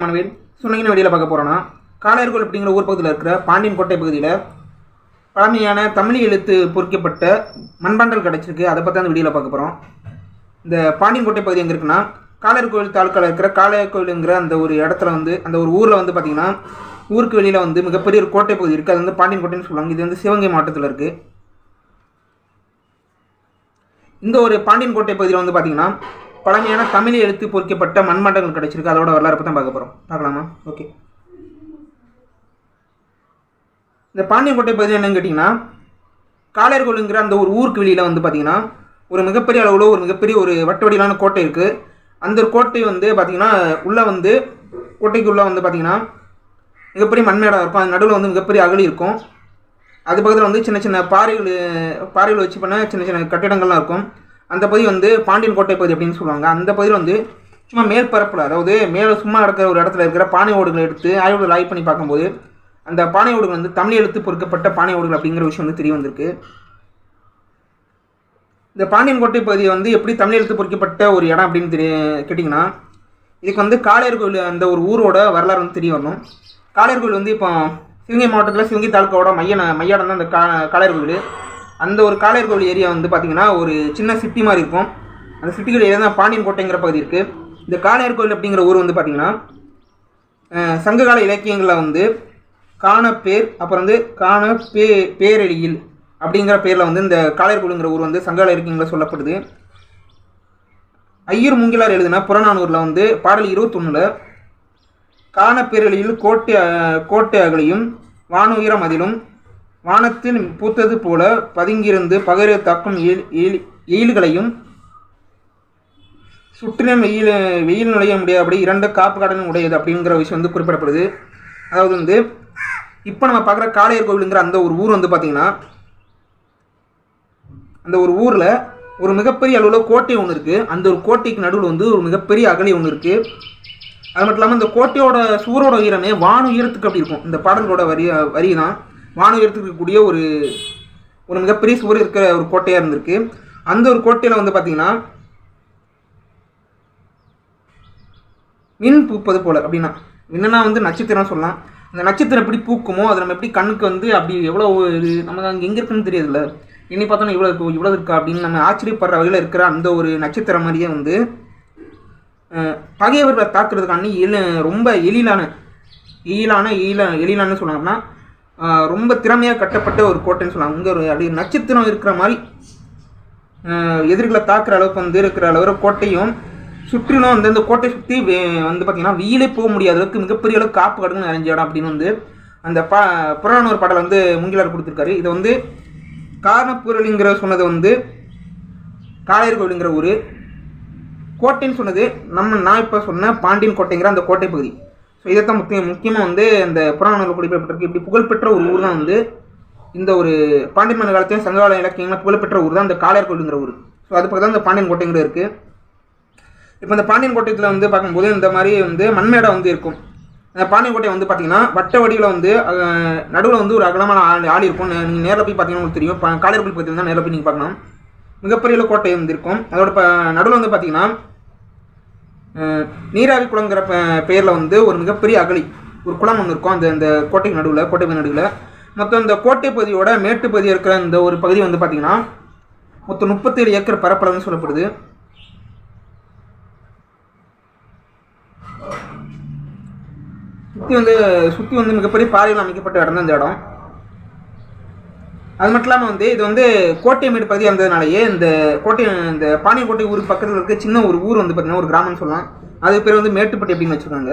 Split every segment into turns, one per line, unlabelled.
மாணவன் சொன்னீங்கன்னு வெளியில் பார்க்க போகிறோன்னா காளையர்கோள் அப்படிங்கிற ஊர் பகுதியில் இருக்கிற பாண்டியன் கோட்டை பகுதியில் பழமையான தமிழ் எழுத்து பொறிக்கப்பட்ட மண்பாண்டல் கிடச்சிருக்கு. அதை பற்றி அந்த வீடியோவில் பார்க்க போகிறோம் இந்த பாண்டியன் கோட்டை பகுதி எங்கே இருக்குன்னா காளையர்கோவில் தாலுக்காவில் இருக்கிற காளையர்கோவிலுங்கிற அந்த ஒரு இடத்துல வந்து அந்த ஒரு ஊரில் வந்து பார்த்திங்கன்னா ஊருக்கு வெளியில் வந்து மிகப்பெரிய ஒரு கோட்டை பகுதி இருக்குது அது வந்து பாண்டியன் கோட்டைன்னு சொல்லுவாங்க. இது வந்து சிவகங்கை மாவட்டத்தில் இருக்குது இந்த ஒரு பாண்டியன் கோட்டை பகுதியில் வந்து பார்த்தீங்கன்னா பழமையான தமிழ் எழுத்து பொறிக்கப்பட்ட மண்மண்டங்கள் கிடைச்சிருக்கு. அதோட வரலாறு தான் பார்க்க போகிறோம் பார்க்கலாமா? ஓகே இந்த பாண்டியன் கோட்டை பகுதி என்னன்னு கேட்டிங்கன்னா காளையர்கோளுங்கிற அந்த ஒரு ஊருக்கு வெளியில் வந்து பார்த்தீங்கன்னா ஒரு மிகப்பெரிய அளவில் ஒரு மிகப்பெரிய ஒரு வட்ட வடிவிலான கோட்டை இருக்குது அந்த ஒரு கோட்டை வந்து பார்த்தீங்கன்னா உள்ளே வந்து கோட்டைக்குள்ளே வந்து பார்த்தீங்கன்னா மிகப்பெரிய மண்மேடாக இருக்கும். அது நடுவில் வந்து மிகப்பெரிய அகழி இருக்கும். அது பக்கத்தில் வந்து சின்ன சின்ன பாறைகள் பாறைகள் வச்சு பண்ண சின்ன சின்ன கட்டிடங்கள்லாம் இருக்கும். அந்த பகுதி வந்து பாண்டியன் கோட்டை பகுதி அப்படின்னு சொல்லுவாங்க. அந்த பகுதியில் வந்து சும்மா மேற்பரப்பில் அதாவது மேலே சும்மா நடக்கிற ஒரு இடத்துல இருக்கிற பானை ஓடுகளை எடுத்து ஆய்வுகள் ஆய்வு பண்ணி பார்க்கும்போது அந்த பானை ஓடுகள் வந்து தமிழ் எழுத்து பொறுக்கப்பட்ட பானை ஓடுகள் அப்படிங்கிற விஷயம் வந்து தெரிய வந்திருக்கு. இந்த பாண்டியன் கோட்டை பகுதி வந்து எப்படி தமிழ் எழுத்து பொறிக்கப்பட்ட ஒரு இடம் அப்படின்னு தெரிய கேட்டிங்கன்னா இதுக்கு வந்து காளையர் கோயில் அந்த ஒரு ஊரோட வரலாறு வந்து தெரிய வரணும். காளையர் கோயில் வந்து இப்போ சிவகங்கை மாவட்டத்தில் சிவகங்கை தாலுக்காவோட மைய மையாடம் தான் அந்த கா காளையர் கோயில். அந்த ஒரு காளையர்கோவில் ஏரியா வந்து பார்த்திங்கன்னா ஒரு சின்ன சிட்டி மாதிரி இருக்கும். அந்த சிட்டிகள் ஏரியா தான் பாண்டியன் கோட்டைங்கிற பகுதி இருக்குது இந்த காளையர் கோவில் அப்படிங்கிற ஊர் வந்து பார்த்திங்கன்னா சங்ககால இலக்கியங்களில் வந்து காணப்பேர் அப்புறம் வந்து காண பே பேரெழியில் அப்படிங்கிற பேரில் வந்து இந்த காளையர்கோளுங்கிற ஊர் வந்து சங்ககால இலக்கியங்களில் சொல்லப்படுது. ஐயர் மூங்கிலார் எழுதின புறநானூரில் வந்து பாடல் இருபத்தொன்னில் காணப்பேரழியில் கோட்டை கோட்டை அகலையும் வானுயரம் அதிலும் வானத்தில் பூத்தது போல பதுங்கியிருந்து பகர தாக்கும் எயில் எயில் எயில்களையும் சுற்றிலும் வெயில் வெயில் நுழைய முடியாதபடி இரண்டு காப்பு கடனும் உடையது அப்படிங்கிற விஷயம் வந்து குறிப்பிடப்படுது. அதாவது வந்து இப்போ நம்ம பார்க்குற காளையர் கோவிலுங்கிற அந்த ஒரு ஊர் வந்து பார்த்திங்கன்னா அந்த ஒரு ஊரில் ஒரு மிகப்பெரிய அளவில் கோட்டை ஒன்று இருக்குது அந்த ஒரு கோட்டைக்கு நடுவில் வந்து ஒரு மிகப்பெரிய அகழி ஒன்று இருக்குது அது மட்டும் இல்லாமல் இந்த கோட்டையோட சூரோட உயரமே வான உயரத்துக்கு அப்படி இருக்கும். இந்த பாடல்களோட வரி வரி தான் வான உயரத்துக்கு இருக்கக்கூடிய ஒரு ஒரு மிகப்பெரிய சுவர் இருக்கிற ஒரு கோட்டையாக இருந்திருக்கு. அந்த ஒரு கோட்டையில் வந்து பார்த்திங்கன்னா மின் பூப்பது போல் அப்படின்னா என்னென்னா வந்து நட்சத்திரம் சொல்லலாம். அந்த நட்சத்திரம் எப்படி பூக்குமோ அதை நம்ம எப்படி கண்ணுக்கு வந்து அப்படி எவ்வளோ ஒரு நமக்கு அங்கே எங்கே இருக்குன்னு தெரியாதுல்ல. எண்ணி பார்த்தோன்னா இவ்வளோ இருக்கு இவ்வளோ இருக்கா அப்படின்னு நம்ம ஆச்சரியப்படுற வகையில் இருக்கிற அந்த ஒரு நட்சத்திரம் மாதிரியே வந்து பகையவர்களை தாக்குறதுக்கான எளி ரொம்ப எளிலான எயிலான எயில எளிலான்னு சொன்னாங்கன்னா ரொம்ப திறமையாக கட்டப்பட்ட ஒரு கோட்டைன்னு சொல்லலாம். அங்கே ஒரு அப்படி நட்சத்திரம் இருக்கிற மாதிரி எதிர்களை எதிரிகளை தாக்குற அளவுக்கு வந்து இருக்கிற அளவு கோட்டையும் சுற்றிலும் வந்து இந்த கோட்டை சுற்றி வந்து பார்த்திங்கன்னா வெயிலே போக முடியாத அளவுக்கு மிகப்பெரிய அளவுக்கு காப்பு கடங்கு நிறைஞ்ச இடம் அப்படின்னு வந்து அந்த பா புறநானூறு பாடல் வந்து முங்கிலார் கொடுத்துருக்காரு. இதை வந்து காரணப்பூரலிங்கிற சொன்னது வந்து காளையர் கோவிலுங்கிற ஊர். கோட்டைன்னு சொன்னது நம்ம நான் இப்போ சொன்ன பாண்டியன் கோட்டைங்கிற அந்த கோட்டை பகுதி. ஸோ இதைத்தான் முக்கிய முக்கியமாக வந்து இந்த புராணங்கள் குறிப்பிடப்பட்டிருக்கு இப்படி புகழ்பெற்ற ஒரு ஊர் தான் வந்து இந்த ஒரு பாண்டியன் மன்னர் காலத்தையும் சங்ககால இலக்கியங்களாக புகழ்பெற்ற ஊர் தான் இந்த காளையர் கோவிலுங்கிற ஊர். ஸோ அது பக்கம் தான் இந்த பாண்டியன் கோட்டைங்கிற இருக்குது இப்போ இந்த பாண்டியன் கோட்டையத்தில் வந்து பார்க்கும்போது இந்த மாதிரி வந்து மண்மேடை வந்து இருக்கும். அந்த பாண்டியன் கோட்டை வந்து பார்த்தீங்கன்னா வட்ட வடிவில் வந்து நடுவில் வந்து ஒரு அகலமான ஆடி ஆள் இருக்கும் நீங்கள் நேரில் போய் பார்த்தீங்கன்னா உங்களுக்கு தெரியும். காளையர் கோயில் பார்த்தீங்கன்னா நேரில் போய் நீங்கள் பார்க்கலாம். மிகப்பெரிய கோட்டை வந்து இருக்கும். அதோட ப நடுவில் வந்து பார்த்தீங்கன்னா நீராவி குளங்கிற பெயரில் வந்து ஒரு மிகப்பெரிய அகழி ஒரு குளம் ஒன்று இருக்கும். அந்த அந்த கோட்டைக்கு நடுவில் கோட்டை நடுவில். மொத்தம் இந்த கோட்டை பகுதியோட மேட்டு பகுதி இருக்கிற இந்த ஒரு பகுதி வந்து பார்த்திங்கன்னா மொத்தம் முப்பத்தேழு ஏக்கர் பரப்பளவுன்னு சொல்லப்படுது. சுற்றி வந்து சுற்றி வந்து மிகப்பெரிய பாறைகள் அமைக்கப்பட்ட இடம் தான் இந்த இடம். அது மட்டும் இல்லாமல் வந்து இது வந்து கோட்டை மேடு பகுதியாக இருந்ததுனாலேயே இந்த கோட்டை இந்த பாண்டியக்கோட்டை ஊருக்கு பக்கத்தில் இருக்க சின்ன ஒரு ஊர் வந்து பார்த்தீங்கன்னா ஒரு கிராமம்னு சொல்லலாம். அது பேர் வந்து மேட்டுப்பட்டி அப்படின்னு வச்சுருக்காங்க.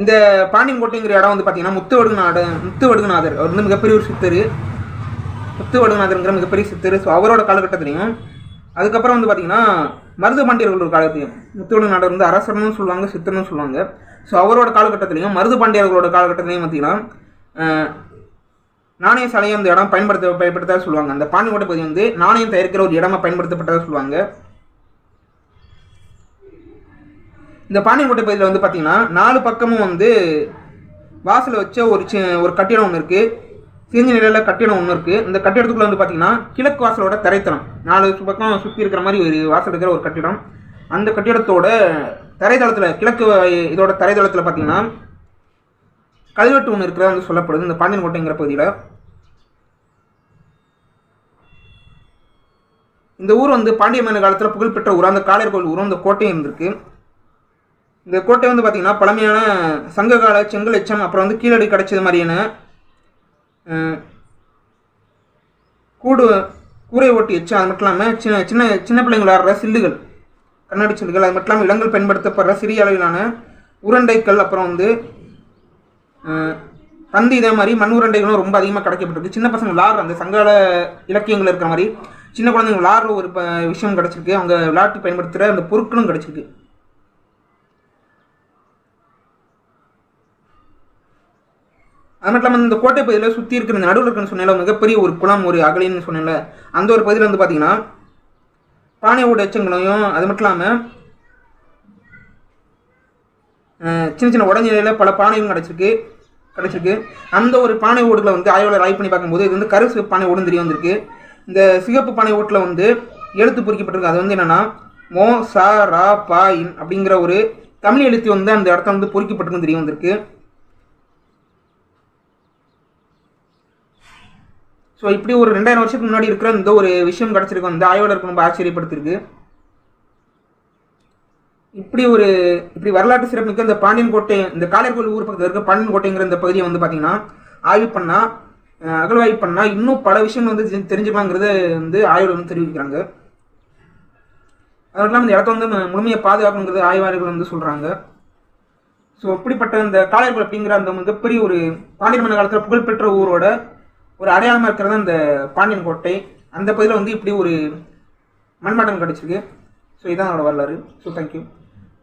இந்த பாண்டியங்கோட்டைங்கிற இடம் வந்து பார்த்தீங்கன்னா முத்துவடுகுநாத முத்துவடுகுநாதர். அவர் வந்து மிகப்பெரிய ஒரு சித்தர். முத்துவடுகுநாதருங்கிற மிகப்பெரிய சித்தர். ஸோ அவரோட காலகட்டத்திலையும் அதுக்கப்புறம் வந்து பார்த்தீங்கன்னா மருது பாண்டியர்களோட காலத்தையும் காலத்திலையும் முத்துவடுகுநாதர் வந்து அரசர்னு சொல்லுவாங்க சித்தர்னு சொல்லுவாங்க. ஸோ அவரோட காலகட்டத்திலையும் மருது பாண்டியர்களோட காலகட்டத்திலையும் பார்த்தீங்கன்னா நாணய சாலையை அந்த இடம் பயன்படுத்த பயன்படுத்ததாக சொல்லுவாங்க. அந்த பாண்டியன் கோட்டை பகுதி வந்து நாணயம் தயாரிக்கிற ஒரு இடமா பயன்படுத்தப்பட்டதாக சொல்லுவாங்க. இந்த பாண்டியன்கோட்டை பகுதியில் வந்து பார்த்தீங்கன்னா நாலு பக்கமும் வந்து வாசலை வச்ச ஒரு சி ஒரு கட்டிடம் ஒன்று இருக்குது சிறிய நிலையில் கட்டிடம் ஒன்று இருக்குது இந்த கட்டிடத்துக்குள்ளே வந்து பார்த்தீங்கன்னா கிழக்கு வாசலோட தரைத்தளம். நாலு பக்கம் சுற்றி இருக்கிற மாதிரி ஒரு வாசல் இருக்கிற ஒரு கட்டிடம். அந்த கட்டிடத்தோட தரைதளத்தில் கிழக்கு இதோட தரைதளத்தில் பார்த்தீங்கன்னா கல்வெட்டு ஒன்று இருக்கிறதா வந்து சொல்லப்படுது. இந்த பாண்டியன் கோட்டைங்கிற பகுதியில். இந்த ஊர் வந்து பாண்டிய மன்னர் காலத்தில் புகழ்பெற்ற ஊர். அந்த காளையர் கோவில் ஊரும் இந்த கோட்டையும் இருந்திருக்கு. இந்த கோட்டை வந்து பார்த்திங்கன்னா பழமையான சங்ககால செங்கல் எச்சம் அப்புறம் வந்து கீழடி கிடச்சது மாதிரியான கூடு கூரை ஓட்டி எச்சம். அது மட்டும் இல்லாமல் சின்ன சின்ன சின்ன பிள்ளைங்க விளையாடுற சில்லுகள் கண்ணாடி சில்லுகள் அது மட்டும் இல்லாமல் இளங்கள் பயன்படுத்தப்படுற சிறிய அளவிலான உருண்டைகள் அப்புறம் வந்து தந்து இதே மாதிரி மண் உருண்டைகளும் ரொம்ப அதிகமாக கிடைக்கப்பட்டிருக்கு. சின்ன பசங்க விளாட்ற அந்த சங்ககால இலக்கியங்கள் இருக்கிற மாதிரி சின்ன குழந்தைங்க விளாட்ற ஒரு ப விஷயம் கிடச்சிருக்கு. அவங்க விளையாட்டு பயன்படுத்துகிற அந்த பொருட்களும் கிடச்சிருக்கு. அது மட்டும் இல்லாமல் இந்த கோட்டை பகுதியில் சுற்றி இருக்கிற இந்த நடுவில் இருக்குன்னு சொன்னால மிகப்பெரிய ஒரு குளம் ஒரு அகலின்னு சொன்னேன்ல அந்த ஒரு பகுதியில் வந்து பார்த்தீங்கன்னா பானையோட எச்சங்களையும் அது மட்டும் இல்லாமல் சின்ன சின்ன உடஞ்ச நிலையில் பல பானையும் கிடச்சிருக்கு. கிடச்சிருக்கு. அந்த ஒரு பானை ஓடுகளை வந்து ஆய்வாளர் ஆய்வு பண்ணி பார்க்கும்போது இது வந்து கரு பானை ஓடுன்னு தெரிய வந்திருக்கு. இந்த சிகப்பு பானை ஓட்டில் வந்து எழுத்து பொறிக்கப்பட்டிருக்கு. அது வந்து என்னென்னா மோ சா ரா பா இன் அப்படிங்கிற ஒரு தமிழ் எழுத்து வந்து அந்த இடத்த வந்து பொறிக்கப்பட்டிருக்குன்னு தெரிய வந்திருக்கு. ஸோ இப்படி ஒரு ரெண்டாயிரம் வருஷத்துக்கு முன்னாடி இருக்கிற இந்த ஒரு விஷயம் கிடச்சிருக்கு. வந்து ஆய்வாளருக்கு ரொம்ப ஆச்சரியப்படுத்திருக்கு. இப்படி ஒரு இப்படி வரலாற்று சிறப்புமிக்க இந்த பாண்டியன் கோட்டை இந்த காளையர்கோவில் ஊர் பக்கத்தில் இருக்க பாண்டியன் கோட்டைங்கிற இந்த பகுதியை வந்து பார்த்தீங்கன்னா ஆய்வு பண்ணால் அகழ்வாய்வு பண்ணால் இன்னும் பல விஷயங்கள் வந்து தெரிஞ்சுக்கலாங்கிறத வந்து ஆய்வாளர் வந்து தெரிவிக்கிறாங்க. அது இல்லாமல் இந்த இடத்த வந்து மு- முழுமையை பாதுகாக்கணுங்கிறது ஆய்வாளர்கள் வந்து சொல்கிறாங்க ஸோ அப்படிப்பட்ட இந்த காளையர்கள் அப்படிங்கிற அந்த மிகப்பெரிய ஒரு பாண்டியன் மன்ன காலத்தில் புகழ்பெற்ற ஊரோட ஒரு அடையாளமாக இருக்கிறது அந்த பாண்டியன் கோட்டை. அந்த பகுதியில் வந்து இப்படி ஒரு மண்மாட்டம் கிடச்சிருக்கு. ஸோ இதான் அதோட வரலாறு. So thank you